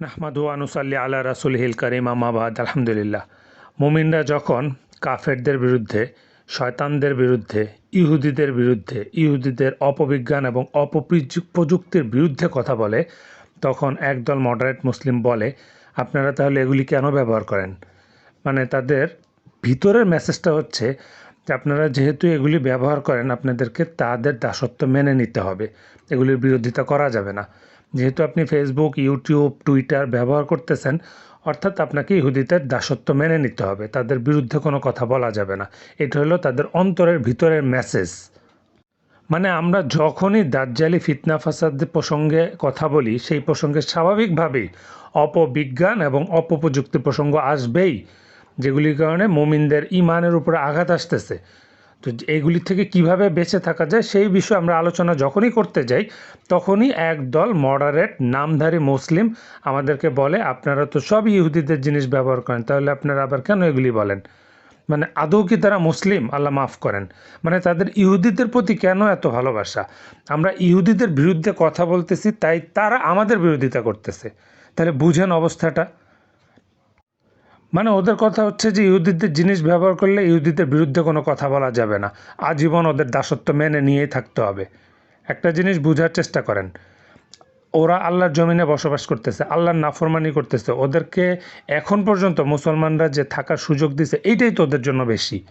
নাহমাদু আনুসাল্লি আল্লাহ রাসুলহিল করিম আমাবাদ আলহামদুলিল্লাহ। মুমিনরা যখন কাফেরদের বিরুদ্ধে, শয়তানদের বিরুদ্ধে, ইহুদিদের বিরুদ্ধে, ইহুদিদের অপবিজ্ঞান এবং অপপ্রযুক্তির বিরুদ্ধে কথা বলে, তখন একদল মডারেট মুসলিম বলে, আপনারা তাহলে এগুলি কেন ব্যবহার করেন? মানে তাদের ভিতরের মেসেজটা হচ্ছে যে, আপনারা যেহেতু এগুলি ব্যবহার করেন, আপনাদেরকে তাদের দাসত্ব মেনে নিতে হবে। এগুলির বিরোধিতা করা যাবে না। যেহেতু আপনি ফেসবুক ইউটিউব টুইটার ব্যবহার করতেছেন, অর্থাৎ আপনাকে ইহুদিদের দাসত্ব মেনে নিতে হবে। তাদের বিরুদ্ধে কোনো কথা বলা যাবে না। এটা হলো তাদের অন্তরের ভিতরের মেসেজ মানে আমরা যখনই দাজ্জালি ফিতনা ফাসাদ প্রসঙ্গে কথা বলি, সেই প্রসঙ্গে স্বাভাবিকভাবেই অপবিজ্ঞান এবং অপপ্রযুক্তি প্রসঙ্গ আসবেই, যেগুলির কারণে মোমিনদের ইমানের উপরে আঘাত আসতেছে। তো এইগুলি থেকে কীভাবে বেঁচে থাকা যায় সেই বিষয়ে আমরা আলোচনা যখনই করতে যাই, তখনই একদল মডারেট নামধারী মুসলিম আমাদেরকে বলে, আপনারা তো সব ইহুদিদের জিনিস ব্যবহার করেন, তাহলে আপনারা আবার কেন এগুলি বলেন? মানে আদৌ কি তারা মুসলিম? আল্লাহ মাফ করেন। মানে তাদের ইহুদিদের প্রতি কেন এত ভালোবাসা? আমরা ইহুদিদের বিরুদ্ধে কথা বলতেছি, তাই তারা আমাদের বিরোধিতা করতেছে। তাহলে বুঝেন অবস্থাটা। মানে ওদের কথা হচ্ছে যে ইহুদিদের জিনিস ব্যবহার করলে ইহুদিদের বিরুদ্ধে কোনো কথা বলা যাবে না। আজীবন ওদের দাসত্ব মেনে নিয়েই থাকতে হবে। একটা জিনিস বোঝার চেষ্টা করেন। ওরা আল্লাহর জমিনে বসবাস করতেছে, আল্লাহর নাফরমানি করতেছে। ওদেরকে এখন পর্যন্ত মুসলমানরা যে থাকার সুযোগ দিছে, এইটাই তো ওদের জন্য বেশি।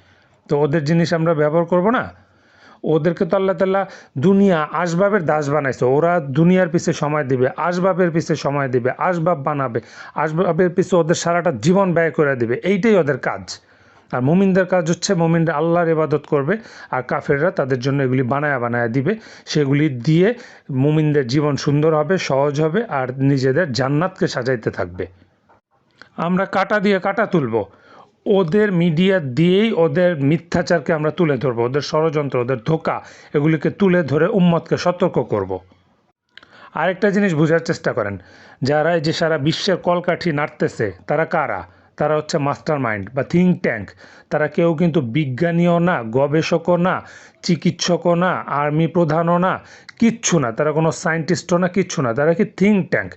তো ওদের জিনিস আমরা ব্যবহার করব না? ওদেরকে তো আল্লাহ তাল্লাহ দুনিয়া আসবাবের দাস বানাইছে। ওরা দুনিয়ার পিছে সময় দিবে, আসবাবের পিছে সময় দিবে, আসবাব বানাবে, আসবাবের পিছে ওদের সারাটা জীবন ব্যয় করে দিবে। এইটাই ওদের কাজ। আর মুমিনদের কাজ হচ্ছে মুমিনরা আল্লাহর ইবাদত করবে আর কাফেররা তাদের জন্য এগুলি বানায়া বানায়া দিবে। সেগুলি দিয়ে মুমিনদের জীবন সুন্দর হবে, সহজ হবে আর নিজেদের জান্নাতকে সাজাইতে থাকবে। আমরা কাটা দিয়ে কাটা তুলবো। ওদের মিডিয়া দিয়েই ওদের মিথ্যাচারকে আমরা তুলে ধরবো, ওদের ষড়যন্ত্র, ওদের ধোকা, এগুলিকে তুলে ধরে উম্মতকে সতর্ক করব। আরেকটা জিনিস বোঝার চেষ্টা করেন, যারা এই যে সারা বিশ্বের কলকাঠি নাড়তেছে, তারা কারা তারা হচ্ছে মাস্টার মাইন্ড বা থিঙ্ক ট্যাঙ্ক তারা কেউ কিন্তু বিজ্ঞানীও না, গবেষকও না চিকিৎসকও না, আর্মি প্রধানও না, কিচ্ছু না। তারা কোনো সায়েন্টিস্টও না, কিচ্ছু না। তারা কি থিঙ্ক ট্যাঙ্ক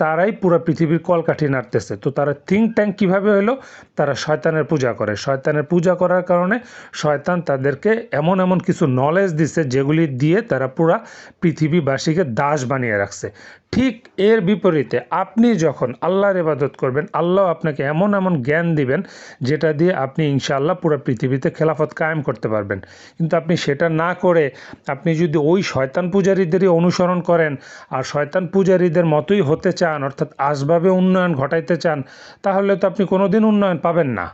তারাই পুরো পৃথিবীর কলকাঠি নাড়তেছে। তো তারা থিঙ্ক ট্যাঙ্ক কীভাবে হলো? তারা শয়তানের পূজা করে। শয়তানের পূজা করার কারণে শয়তান তাদেরকে এমন এমন কিছু নলেজ দিছে, যেগুলি দিয়ে তারা পুরা পৃথিবীবাসীকে দাস বানিয়ে রাখছে। ঠিক এর বিপরীতে আপনি যখন আল্লাহর ইবাদত করবেন, আল্লাহ আপনাকে এমন এমন জ্ঞান দিবেন, যেটা দিয়ে আপনি ইনশাআল্লাহ পুরো পৃথিবীতে খেলাফত কায়েম করতে পারবেন। কিন্তু আপনি সেটা না করে আপনি যদি ওই শয়তান পূজারীদেরই অনুসরণ করেন আর শয়তান পূজারীদের মতোই হতে চান, অর্থাৎ আসবাবে উন্নয়ন ঘটাইতে চান, তাহলে তো আপনি কোনোদিন উন্নয়ন পাবেন না।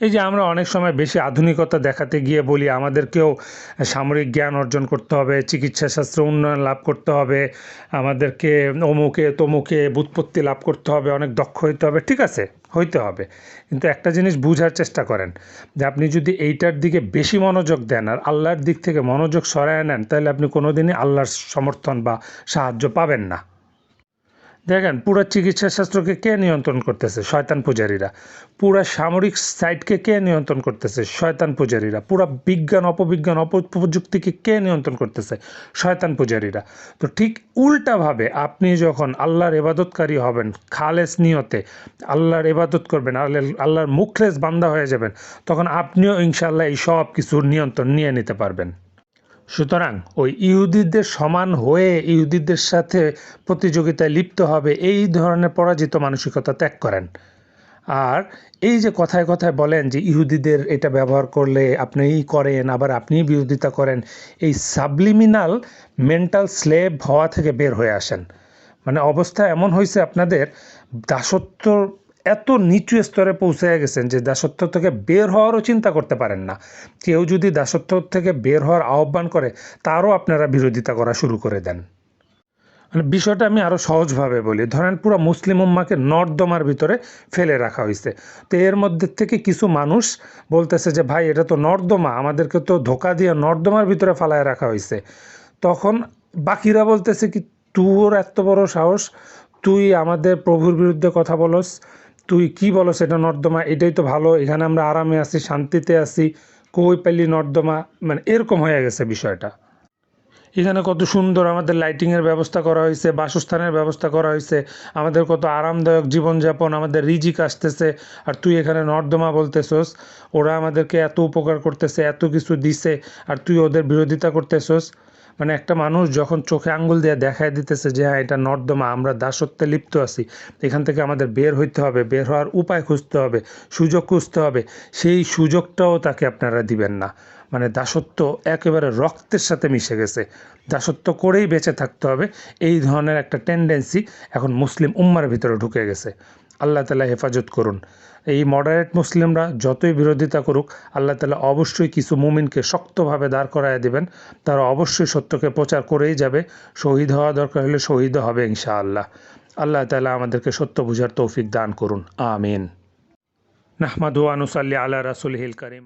এই যে আমরা অনেক সময় বেশি আধুনিকতা দেখাতে গিয়ে বলি, আমাদেরকেও সামরিক জ্ঞান অর্জন করতে হবে চিকিৎসা শাস্ত্রে উন্নয়ন লাভ করতে হবে, আমাদেরকে অমুকে, তমুকে বুৎপত্তি লাভ করতে হবে, অনেক দক্ষ হইতে হবে, ঠিক আছে, হইতে হবে। কিন্তু একটা জিনিস বুঝার চেষ্টা করেন, যে আপনি যদি এইটার দিকে বেশি মনোযোগ দেন আর আল্লাহর দিক থেকে মনোযোগ সরায় নেন, তাহলে আপনি কোনোদিনই আল্লাহর সমর্থন বা সাহায্য পাবেন না। দেখেন, পুরো চিকিৎসা শাস্ত্রকে কে নিয়ন্ত্রণ করতেছে? শয়তান পূজারীরা। পুরা সামরিক সাইটকে কে নিয়ন্ত্রণ করতেছে? শয়তান পূজারীরা। পুরা বিজ্ঞান, অপবিজ্ঞান, অপপ্রযুক্তিকে কে নিয়ন্ত্রণ করতেছে? শয়তান পূজারীরা। তো ঠিক উল্টাভাবে আপনি যখন আল্লাহর এবাদতকারী হবেন, খালেস নিয়তে আল্লাহর এবাদত করবেন, আল্লাহ আল্লাহর মুখলেস বান্দা হয়ে যাবেন, তখন আপনিও ইনশাল্লাহ এই সব কিছুর নিয়ন্ত্রণ নিয়ে নিতে পারবেন। সুতরাং ওই ইহুদিদের সমান হয়ে ইহুদিদের সাথে প্রতিযোগিতায় লিপ্ত হবে, এই ধরনের পরাজিত মানসিকতা ত্যাগ করেন। আর এই যে কথায় কথায় বলেন যে ইহুদিদের এটা ব্যবহার করলে আপনিই করেন, আবার আপনিই বিরোধিতা করেন, এই সাবলিমিনাল মেন্টাল স্লেভ হওয়া থেকে বের হয়ে আসেন। মানে অবস্থা এমন হয়েছে আপনাদের দাসত্ব এত নিচু স্তরে পৌঁছে গেছেন যে দাসত্ব থেকে বের হওয়ারও চিন্তা করতে পারেন না। কেউ যদি দাসত্ব থেকে বের হওয়ার আহ্বান করে, তারও আপনারা বিরোধিতা করা শুরু করে দেন। মানে বিষয়টা আমি আরও সহজভাবে বলি। ধরেন পুরো মুসলিম উম্মাকে নর্দমার ভিতরে ফেলে রাখা হয়েছে। তো এর মধ্যে থেকে কিছু মানুষ বলতেছে যে, ভাই, এটা তো নর্দমা, আমাদেরকে তো ধোকা দিয়ে নর্দমার ভিতরে ফালায় রাখা হয়েছে। তখন বাকিরা বলতেছে কি, তোর এত বড় সাহস, তুই আমাদের প্রভুর বিরুদ্ধে কথা বলস তুই কি বলো সেটা নর্দমা? এটাই তো ভালো। এখানে আমরা আরামে আছি, শান্তিতে আছি। কই পেলি নর্দমা? মানে এরকম হয়ে গেছে বিষয়টা। এখানে কত সুন্দর আমাদের লাইটিংয়ের ব্যবস্থা করা হয়েছে, বাসস্থানের ব্যবস্থা করা হয়েছে। আমাদের কত আরামদায়ক জীবনযাপন, আমাদের রিজিক আসতেছে। আর তুই এখানে নর্দমা বলতেছস, ওরা আমাদেরকে এত উপকার করতেছে, এত কিছু দিছে, আর তুই ওদের বিরোধিতা করতেছস। মানে একটা মানুষ যখন চোখে আঙ্গুল দিয়ে দেখায় দিতেছে যে হ্যাঁ এটা নর্দমা, আমরা দাসত্বে লিপ্ত আছি। এখান থেকে আমাদের বের হইতে হবে, বের হওয়ার উপায় খুঁজতে হবে, সুযোগ খুঁজতে হবে। সেই সুযোগটাও তাকে আপনারা দিবেন না। মানে দাসত্ব একেবারে রক্তের সাথে মিশে গেছে। দাসত্ব করেই বেঁচে থাকতে হবে। এই ধরনের একটা টেন্ডেন্সি এখন মুসলিম উম্মার ভিতরে ঢুকে গেছে। আল্লাহ তালা হেফাজত করুন। এই মডারেট মুসলিমরা যতই বিরোধিতা করুক, আল্লাহ তালা অবশ্যই কিছু মুমিনকে শক্তভাবে দাঁড় করায় দেবেন। তারা অবশ্যই সত্যকে প্রচার করেই যাবে। শহীদ হওয়া দরকার হলে শহীদ হবে ইনশাআল্লাহ। আল্লাহ তালা আমাদেরকে সত্য বুঝার তৌফিক দান করুন। আমিন। নাহমাদু আনুসাল্লি আল্লাহ রাসুল হিল করিম।